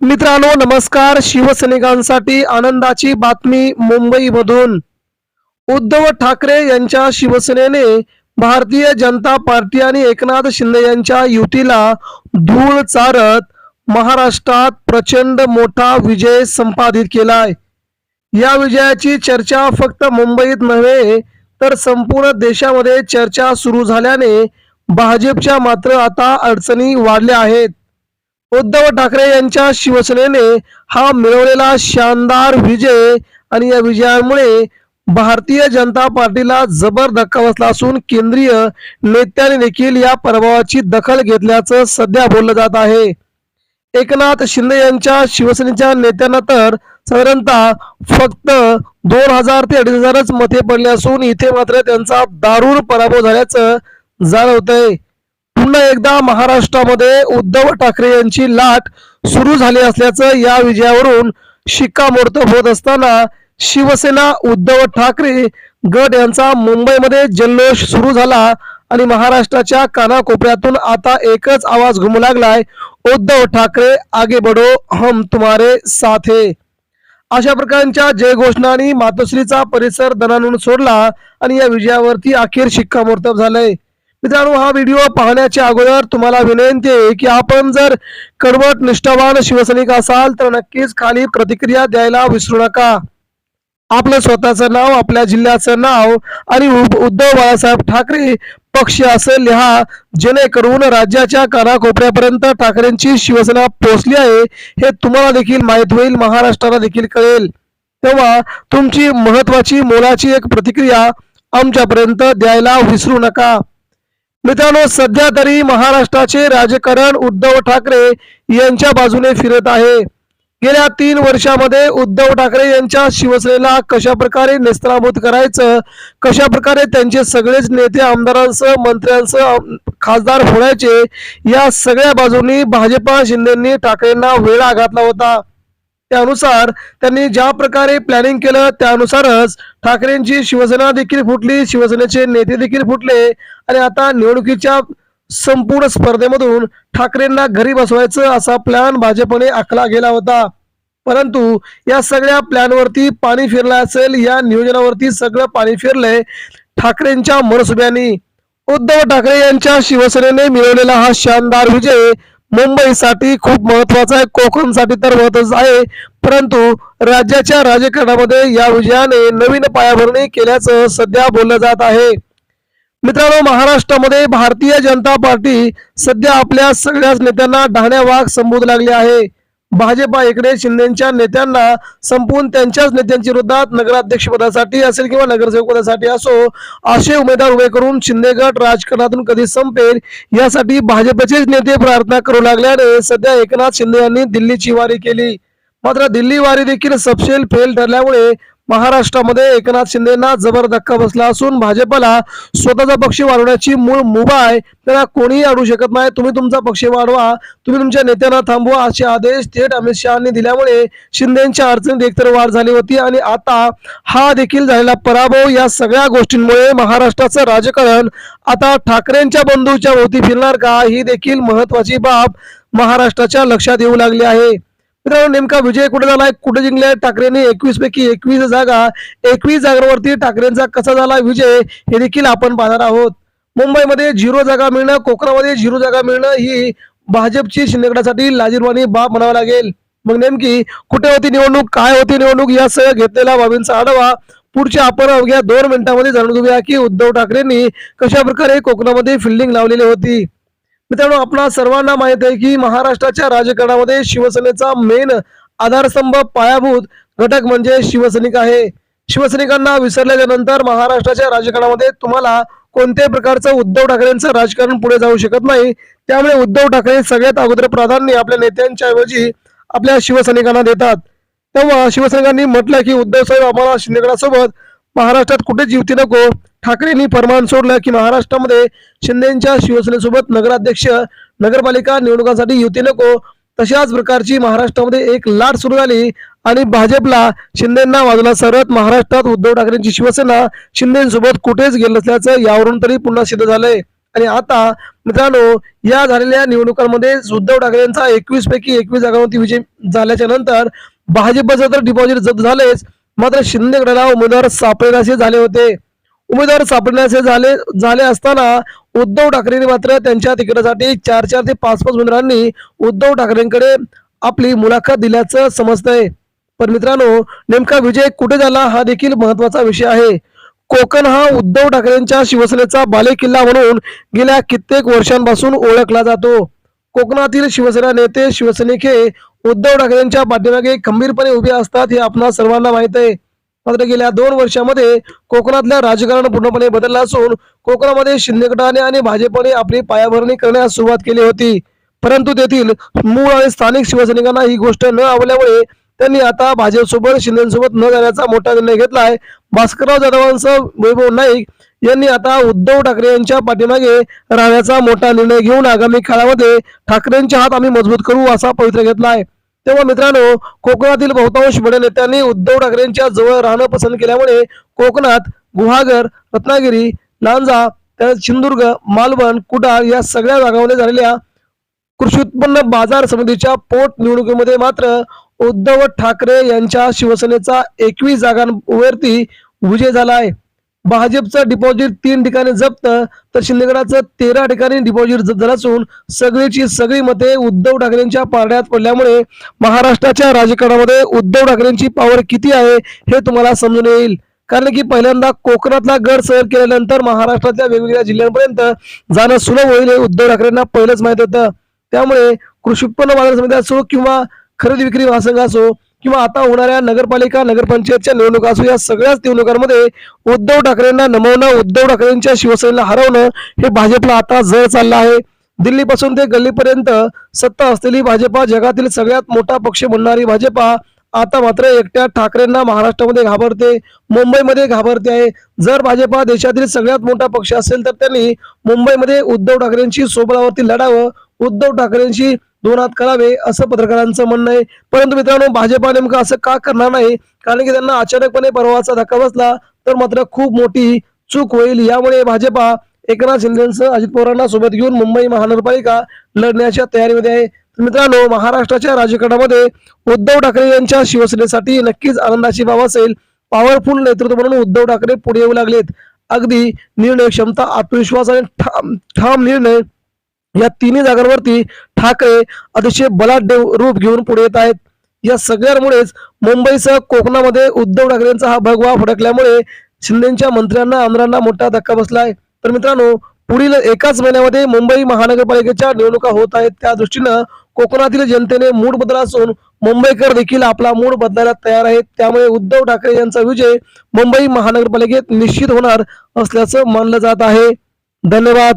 मित्रांनो नमस्कार. शिवसैनिकांसाठी आनंदाची बातमी मुंबईमधून. उद्धव ठाकरे यांच्या शिवसेनेने भारतीय जनता पार्टी आणि एकनाथ शिंदे यांच्या युतीला धूळ चारत महाराष्ट्रात प्रचंड मोठा विजय संपादित केलाय. या विजयाची चर्चा फक्त मुंबईत नव्हे तर संपूर्ण देशामध्ये चर्चा सुरू झाल्याने भाजपच्या मात्र आता अडचणी वाढल्या आहेत. उद्धव ठाकरे यांच्या शिवसेनेने हा मिळवलेला शानदार विजय आणि या विजयामुळे भारतीय जनता पार्टीला जबर धक्का बसला असून केंद्रीय नेत्यांनी देखील या पराभवाची दखल घेतल्याचं सध्या बोललं जात आहे. एकनाथ शिंदे यांच्या शिवसेनेच्या नेत्यांना तर साधारणतः फक्त दोन हजार ते अडीच हजारच मते पडले असून इथे मात्र त्यांचा दारुण पराभव झाल्याचं जाणवतंय. पुन्हा एकदा महाराष्ट्रामध्ये उद्धव ठाकरे यांची लाट सुरू झाली असल्याचं या विजयावरून शिक्कामोर्तब होत असताना शिवसेना उद्धव ठाकरे गट यांचा मुंबईमध्ये जल्लोष सुरू झाला आणि महाराष्ट्राच्या कानाकोपऱ्यातून आता एकच आवाज घुमू लागलाय उद्धव ठाकरे आगे बढो हम तुम्हारे साथ. अशा प्रकारच्या जयघोषणाने मातोश्रीचा परिसर दणानून सोडला आणि या विजयावरती अखेर शिक्कामोर्तब झालंय. मित्रांनो हा व्हिडिओ पाहण्याच्या अगोदर तुम्हाला विनंती आहे की आपण जर कडवट निष्ठावान शिवसैनिक असाल तर नक्कीच खाली प्रतिक्रिया द्यायला विसरू नका. आपलं स्वतःचं नाव आपल्या जिल्ह्याचं नाव आणि उद्धव बाळासाहेब ठाकरे पक्ष असं लिहा जेणेकरून राज्याच्या कानाकोपऱ्यापर्यंत ठाकरेंची शिवसेना पोहोचली आहे हे तुम्हाला देखील माहीत होईल महाराष्ट्राला देखील कळेल. तेव्हा तुमची महत्वाची मोलाची एक प्रतिक्रिया आमच्यापर्यंत द्यायला विसरू नका. मित्रांनो सध्या तरी महाराष्ट्राचे राजकारण उद्धव ठाकरे यांच्या बाजूने फिरत आहे. गेल्या तीन वर्षामध्ये उद्धव ठाकरे यांच्या शिवसेनेला कशा प्रकारे नेस्तनाभूत करायचं कशा प्रकारे त्यांचे सगळेच नेते आमदारांसह मंत्र्यांसह खासदार होण्याचे या सगळ्या बाजूंनी भाजपा शिंदेंनी ठाकरेंना वेळा घातला होता. त्यानुसार त्यांनी ज्या प्रकारे प्लॅनिंग केलं त्यानुसारच ठाकरेंची शिवसेना देखील फुटली शिवसेनेचे नेते देखील फुटले आणि आता निवडणुकीच्या संपूर्ण स्पर्धेमधून ठाकरेंना घरी बसवायचं असा प्लॅन भाजपने आखला गेला होता. परंतु या सगळ्या प्लॅनवरती पाणी फिरलं असेल या नियोजनावरती सगळं पाणी फिरलंय ठाकरेंच्या मनसुब्यांनी. उद्धव ठाकरे यांच्या शिवसेनेने मिळवलेला हा शानदार विजय मुंबईसाठी खूप महत्त्वाचा आहे. कोकणसाठी तर महत्वाचं आहे. परंतु राज्याच्या राजकारणामध्ये या विजयाने नवीन पायाभरणी केल्याचं सध्या बोललं जात आहे. मित्रांनो महाराष्ट्रामध्ये भारतीय जनता पार्टी सध्या आपल्या सगळ्याच नेत्यांना डहाण्या वाघ संबोधू लागले आहे. भाजपा इकडे शिंदेच्या नेत्यांना संपून त्यांच्याच नेत्यांच्या विरोधात नगराध्यक्ष पदासाठी असेल किंवा नगरसेवक पदासाठी असो असे उमेदवार उभे करून शिंदे गट राजकारणातून कधी संपेल यासाठी भाजपचेच नेते प्रार्थना करू लागल्याने सध्या एकनाथ शिंदे यांनी दिल्लीची वारी केली. मात्र दिल्ली वारी देखील सपशेल फेल ठरल्यामुळे महाराष्ट्रामध्ये एकनाथ शिंदेना जबर धक्का बसला असून भाजपला स्वतःचा पक्ष वाढवण्याची मूळ मुभा आहे त्याला कोणीही अडू शकत नाही. तुम्ही तुमचा पक्ष वाढवा. तुम्ही तुमच्या नेत्यांना थांबवा असे आदेश थेट अमित शहानी दिल्यामुळे शिंदेच्या अडचणीत एकतर वाढ झाली होती आणि आता हा देखील झालेला पराभव या सगळ्या गोष्टींमुळे महाराष्ट्राचं राजकारण आता ठाकरेंच्या बंधूच्या भोवती फिरणार का? ही देखील महत्वाची बाब महाराष्ट्राच्या लक्षात येऊ लागली आहे. मित्रांनो नेमका विजय कुठे झालाय? कुठे जिंकलाय? ठाकरेंनी एकवीस पैकी एकवीस जागा एकवीस जागांवरती ठाकरेंचा कसा झाला विजय हे देखील आपण पाहणार आहोत. मुंबईमध्ये झिरो जागा मिळणं कोकणामध्ये झिरो जागा मिळणं ही भाजपची शिंदेगडासाठी लाजीरवाणी बाब म्हणावं लागेल. मग नेमकी कुठे होती निवडणूक काय होती निवडणूक या सह घेतलेला बाबींचा आढावा पुढच्या आपण अवघ्या दोन मिनिटांमध्ये जाणून घेऊया की उद्धव ठाकरेंनी कशा प्रकारे कोकणामध्ये फिल्डिंग लावलेली होती. मित्रांनो आपणा सर्वांना माहीत आहे की महाराष्ट्राच्या राजकारणामध्ये शिवसेनेचा मेन आधारस्तंभ पायाभूत घटक म्हणजे शिवसैनिक आहे. शिवसैनिकांना विसरल्याच्या नंतर महाराष्ट्राच्या राजकारणामध्ये तुम्हाला कोणत्याही प्रकारचं उद्धव ठाकरेंचं राजकारण पुढे जाऊ शकत नाही. त्यामुळे उद्धव ठाकरे सगळ्यात अगोदर प्राधान्य आपल्या नेत्यांच्या ऐवजी आपल्या शिवसैनिकांना देतात. तेव्हा शिवसैनिकांनी म्हटलं की उद्धव साहेब आम्हाला शिंदेगडासोबत महाराष्ट्रात कुठेच जीवती नको? ठाकरेंनी फरमान सोडलं की महाराष्ट्रामध्ये शिंदेच्या शिवसेनेसोबत नगराध्यक्ष नगरपालिका निवडणुकांसाठी युती नको तशाच प्रकारची महाराष्ट्रामध्ये एक लाट सुरू झाली आणि भाजपला शिंदेना बाजूला सरत महाराष्ट्रात उद्धव ठाकरेंची शिवसेना शिंदेसोबत कुठेच गेलं नसल्याचं यावरून तरी पुन्हा सिद्ध झालंय. आणि आता मित्रांनो या झालेल्या निवडणुकांमध्ये उद्धव ठाकरेंचा एकवीस पैकी एकवीस जागांवरती विजय झाल्याच्यानंतर भाजपचं तर डिपॉझिट जप्त झालेच मात्र शिंदे गडाला उमेदवार सापडेनासे झाले होते. उमेदवार सापडण्याचे झाले झाले असताना उद्धव ठाकरेंनी मात्र त्यांच्या तिकिटासाठी चार चार ते पाच पाच उमेदवारांनी उद्धव ठाकरेंकडे आपली मुलाखत दिल्याचं समजतंय. पण मित्रांनो नेमका विजय कुठे झाला हा देखील महत्त्वाचा विषय आहे. कोकण हा उद्धव ठाकरेंच्या शिवसेनेचा बालेकिल्ला म्हणून गेल्या कित्येक वर्षांपासून ओळखला जातो. कोकणातील शिवसेना नेते शिवसैनिक हे उद्धव ठाकरेंच्या पाठीमागे खंबीरपणे उभे असतात हे आपणा सर्वांना माहीत आहे. मात्र गेल्या दोन वर्षामध्ये कोकणातल्या राजकारण पूर्णपणे बदललं असून कोकणामध्ये शिंदे गटाने आणि भाजपने आपली पायाभरणी करण्यास सुरुवात केली होती. परंतु तेथील मूळ आणि स्थानिक शिवसैनिकांना ही गोष्ट न आवडल्यामुळे त्यांनी आता भाजपसोबत शिंदेसोबत न जाण्याचा मोठा निर्णय घेतलाय. भास्करराव जाधवांसह वैभव नाईक यांनी आता उद्धव ठाकरे यांच्या पाठीमागे राहण्याचा मोठा निर्णय घेऊन आगामी काळामध्ये ठाकरेंचे हात आम्ही मजबूत करू असा पवित्रा घेतलाय. तेव्हा मित्रांनो कोकणातील बहुतांश बडे नेत्यांनी उद्धव ठाकरेंच्या जवळ राहणं पसंत केल्यामुळे कोकणात गुहागर रत्नागिरी लांजा त्यानंतर सिंधुदुर्ग मालवण कुडाळ या सगळ्या भागामध्ये झालेल्या कृषी उत्पन्न बाजार समितीच्या पोट निवडणुकीमध्ये मात्र उद्धव ठाकरे यांच्या शिवसेनेचा एकवीस जागांवरती विजय झाला आहे. भाजपचं डिपॉझिट तीन ठिकाणी जप्त तर शिंदेगडाचं तेरा ठिकाणी डिपॉझिट जप्त झालं असून सगळीची सगळी मते उद्धव ठाकरेंच्या पारड्यात पडल्यामुळे महाराष्ट्राच्या राजकारणामध्ये उद्धव ठाकरेंची पॉवर किती आहे हे तुम्हाला समजून येईल. कारण की पहिल्यांदा कोकणातला गड सर केल्यानंतर महाराष्ट्रातल्या वेगवेगळ्या जिल्ह्यांपर्यंत जाणं सुलभ होईल हे उद्धव ठाकरेंना पहिलंच माहीत होतं. त्यामुळे कृषी उत्पन्न बाजार समिती असो किंवा खरेदी विक्री महासंघ असो किंवा आता होणाऱ्या नगरपालिका नगरपंचायतच्या निवडणुका असो या सगळ्याच निवडणुकांमध्ये उद्धव ठाकरेंना नमवणं उद्धव ठाकरेंच्या शिवसेनेला हरवणं हे भाजपला आता जर चाललं आहे. दिल्लीपासून ते गल्लीपर्यंत सत्ता असलेली भाजपा जगातील सगळ्यात मोठा पक्ष म्हणणारी भाजपा आता मात्र एकट्या ठाकरेंना महाराष्ट्रामध्ये घाबरते मुंबईमध्ये घाबरते आहे. जर भाजपा देशातील सगळ्यात मोठा पक्ष असेल तर त्यांनी मुंबईमध्ये उद्धव ठाकरेंशी सोबळावरती लढावं उद्धव ठाकरेंशी दोन हात करावे असं पत्रकारांचं म्हणणं आहे. परंतु मित्रांनो भाजपा नेमकं असं का करणार नाही? कारण की त्यांना अचानकपणे परवाचा धक्का बसला तर मात्र खूप मोठी चूक होईल. यामुळे भाजपा एकनाथ शिंदेसह अजित पवारांना सोबत घेऊन मुंबई महानगरपालिका लढण्याच्या तयारीमध्ये आहे. मित्रांनो महाराष्ट्राच्या राजकारणामध्ये उद्धव ठाकरे यांच्या शिवसेनेसाठी नक्कीच आनंदाची बाब असेल. पॉवरफुल नेतृत्व म्हणून उद्धव ठाकरे पुढे येऊ लागलेत. अगदी निर्णय क्षमता आत्मविश्वास आणि ठाम ठाम निर्णय या तिन्ही जागांवरती ठाकरे अतिशय बलाढ्य रूप घेऊन पुढे येत आहेत. या सगळ्यांमुळेच मुंबईसह कोकणामध्ये उद्धव ठाकरेंचा हा भगवा फडकल्यामुळे शिंदेच्या मंत्र्यांना आमदारांना मोठा धक्का बसलाय तर मित्रांनो पुढील एकाच महिन्यामध्ये मुंबई महानगरपालिकेच्या निवडणुका होत आहेत. त्या दृष्टीनं कोकणातील जनतेने मूड बदला असून मुंबईकर देखील आपला मूड बदलायला तयार आहेत. त्यामुळे उद्धव ठाकरे यांचा विजय मुंबई महानगरपालिकेत निश्चित होणार असल्याचं मानलं जात आहे. धन्यवाद.